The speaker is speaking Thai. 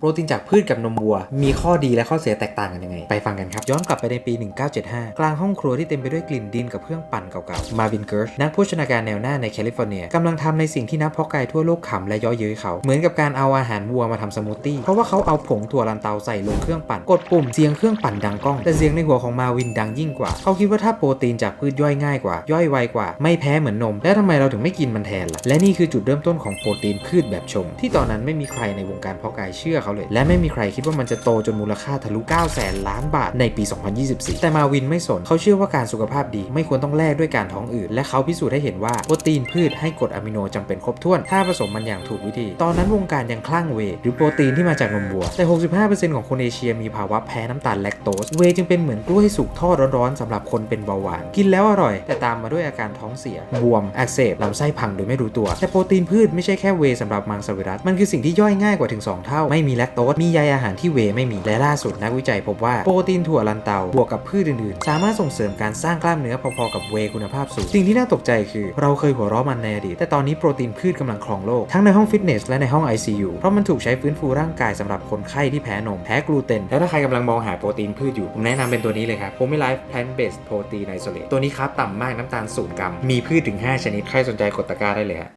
โปรตีนจากพืชกับนมวัว มีข้อดีและข้อเสียแตกต่างกันยังไง ไปฟังกันครับ ย้อนกลับไปในปี 1975 กลางห้องครัวที่เต็มไปด้วยกลิ่นดินกับเครื่องปั่นเก่าๆ มาวินเกิร์ชนักโภชนาการแนวหน้าในแคลิฟอร์เนียกำลังทำในสิ่งที่นักเพาะกายทั่วโลกขำและย่อเย้ยเขา เหมือนกับการเอาอาหารวัวมาทำสมูทตี้ เพราะว่าเขาเอาผงถั่วลันเตาใส่ลงเครื่องปั่น กดปุ่มเสียงเครื่องปั่นดังก้อง แต่เสียงในหัวของมาวินดังยิ่งกว่า เขาคิดว่าถ้าโปรตีนจากพืชย่อยง่ายกว่า ย่อยไวกว่า ไม่แพ้เหมือนนม แล้วทำไมเราถึงไม่กินมันแทนล่ะ และนี่คือจุดเริ่มต้นของโปรตีนพืชแบบชงที่ตอนนั้นไม่มีใครในวงการเพาะกายเชื่อเขาเลย และไม่มีใครคิดว่ามันจะโตจนมูลค่าทะลุ9แสนล้านบาทในปี 2024 แต่มาวินไม่สนเขาเชื่อว่าการสุขภาพดีไม่ควรต้องแลกด้วยการท้องอืดและเขาพิสูจน์ให้เห็นว่าโปรตีนพืชให้กรดอะมิโนจำเป็นครบถ้วน ถ้าผสมมันอย่างถูกวิธี ตอนนั้นวงการยังคลั่งเวหรือโปรตีนที่มาจากนมวัวแต่ 65%ของคนเอเชียมีภาวะแพ้น้ำตาลแลคโตสเวจึงเป็นเหมือนกล้วยสุกทอดร้อนๆสำหรับคนเป็นเบาหวาน กินแล้วอร่อย แต่ตามมาด้วยอาการท้องเสียบวมอักเสบลำไส้พังโดยไม่รู้ตัว แต่โปรตีนพืชไม่ใช่แค่เวย์สำหรับมังสวิรัตมันคือสิ่งที่ย่อยง่ายกว่าถึง 2 เท่าไม่มีแลคโตสมีใยอาหารที่เวไม่มี และล่าสุดนักวิจัยพบว่าโปรตีนถั่วลันเตาบวกกับพืชอื่นๆ สามารถส่งเสริมการสร้างกล้ามเนื้อพอๆกับเวคุณภาพสูง สิ่งที่น่าตกใจคือ เราเคยหัวเราะมันในอดีต แต่ตอนนี้โปรตีนพืชกำลังครองโลก ทั้งในห้องฟิตเนสและในห้อง ICU เพราะมันถูกใช้ฟื้นฟูร่างกายสำหรับคนไข้ที่แพ้นมแพ้กลูเตน แล้วถ้าใครกำลังมองหาโปรตีนพืชอยู่ ผมแนะนำเป็นตัวนี้เลยครับ p o m i Life Plant Based Protein Isolate ตัวนี้ครับต่ำมากน้ำตาล0กรัมมีพืชถึง 5 ชนิดใครสนใจกดตะกร้าได้เลยฮะ